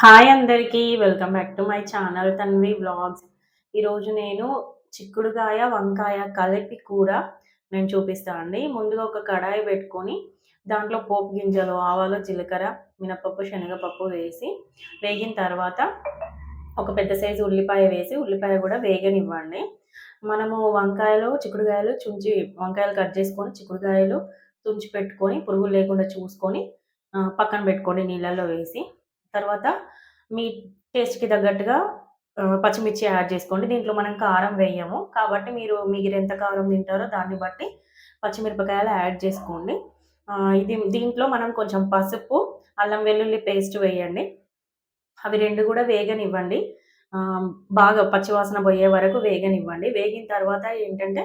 Hi అందరికీ welcome back to my channel Tanvi blogs ఈరోజు నేను చిక్కుడుకాయ వంకాయ కలిపి కూర నేను చూపిస్తాను అండి. ముందుగా ఒక కడాయి పెట్టుకొని దాంట్లో పోపు గింజలు ఆవాలు జీలకర్ర మినపప్పు శనగపప్పు వేసి వేగిన తర్వాత ఒక పెద్ద సైజు ఉల్లిపాయ వేసి ఉల్లిపాయ కూడా వేగనివ్వండి. మనము వంకాయలు చిక్కుడుకాయలు చుంచి వంకాయలు కట్ చేసుకొని చిక్కుడుకాయలు తుంచి పెట్టుకొని పురుగులు లేకుండా చూసుకొని పక్కన పెట్టుకోండి నీళ్ళల్లో వేసి. తర్వాత మీ టేస్ట్‌కి తగ్గట్టుగా పచ్చిమిర్చి యాడ్ చేసుకోండి. దీంట్లో మనం కారం వేయము. కాబట్టి మీరు మీరు ఎంత కారం తింటారో దాన్ని బట్టి పచ్చిమిరపకాయలు యాడ్ చేసుకోండి. ఇది దీంట్లో మనం కొంచెం పసుపు, అల్లం వెల్లుల్లి పేస్ట్ వేయండి. అవి రెండు కూడా వేగనివ్వండి. బాగా పచ్చివాసన పోయే వరకు వేగనివ్వండి. వేగిన తర్వాత ఏంటంటే,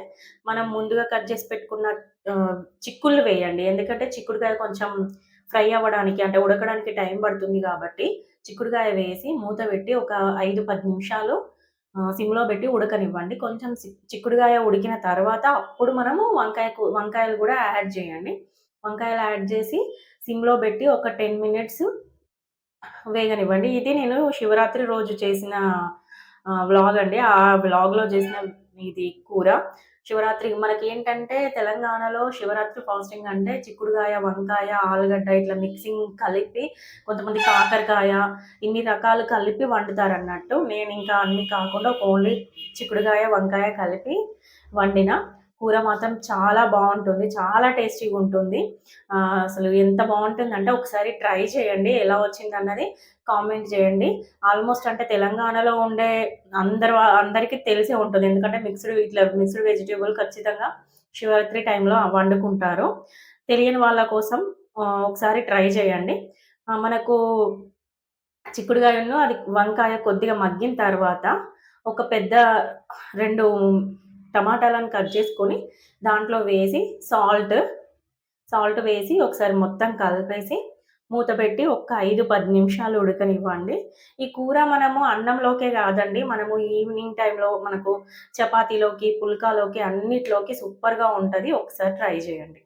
మనం ముందుగా కట్ చేసి పెట్టుకున్న చిక్కుళ్ళు వేయండి. ఎందుకంటే చిక్కుడుకాయ కొంచెం ఫ్రై అవ్వడానికి అంటే ఉడకడానికి టైం పడుతుంది కాబట్టి చిక్కుడుకాయ వేసి మూత పెట్టి ఒక ఐదు పది నిమిషాలు సిమ్లో పెట్టి ఉడకనివ్వండి. కొంచెం చిక్కుడుకాయ ఉడికిన తర్వాత అప్పుడు మనము వంకాయ వంకాయలు కూడా యాడ్ చేయండి. వంకాయలు యాడ్ చేసి సిమ్లో పెట్టి ఒక టెన్ మినిట్స్ వేగనివ్వండి. ఇది నేను శివరాత్రి రోజు చేసిన వ్లాగ్ అండి. ఆ వ్లాగ్లో చేసిన ఇది కూర. శివరాత్రి మనకి ఏంటంటే తెలంగాణలో శివరాత్రి ఫాస్టింగ్ అంటే చిక్కుడుకాయ వంకాయ ఆలుగడ్డ ఇట్లా మిక్సింగ్ కలిపి కొంతమంది కాకరకాయ ఇన్ని రకాలు కలిపి వండుతారు అన్నట్టు నేను ఇంకా అన్ని కాకుండా ఓన్లీ చిక్కుడుకాయ వంకాయ కలిపి వండిన. కూర మాత్రం చాలా బాగుంటుంది చాలా టేస్టీగా ఉంటుంది. అసలు ఎంత బాగుంటుంది అంటే ఒకసారి ట్రై చేయండి ఎలా వచ్చింది అన్నది కామెంట్ చేయండి. ఆల్మోస్ట్ అంటే తెలంగాణలో ఉండే అందరు అందరికీ తెలిసే ఉంటుంది. ఎందుకంటే మిక్స్డ్ ఇట్లా మిక్స్డ్ వెజిటేబుల్ ఖచ్చితంగా శివరాత్రి టైంలో వండుకుంటారు. తెలియని వాళ్ళ కోసం ఒకసారి ట్రై చేయండి. మనకు చిక్కుడుగాయను అది వంకాయ కొద్దిగా మగ్గిన తర్వాత ఒక పెద్ద రెండు టమాటాలను కట్ చేసుకొని దాంట్లో వేసి సాల్ట్ సాల్ట్ వేసి ఒకసారి మొత్తం కలిపేసి మూత పెట్టి ఒక ఐదు పది నిమిషాలు ఉడకనివ్వండి. ఈ కూర మనము అన్నంలోకే కాదండి మనము ఈవినింగ్ టైంలో మనకు చపాతీలోకి పుల్కాలోకి అన్నిట్లోకి సూపర్గా ఉంటుంది. ఒకసారి ట్రై చేయండి.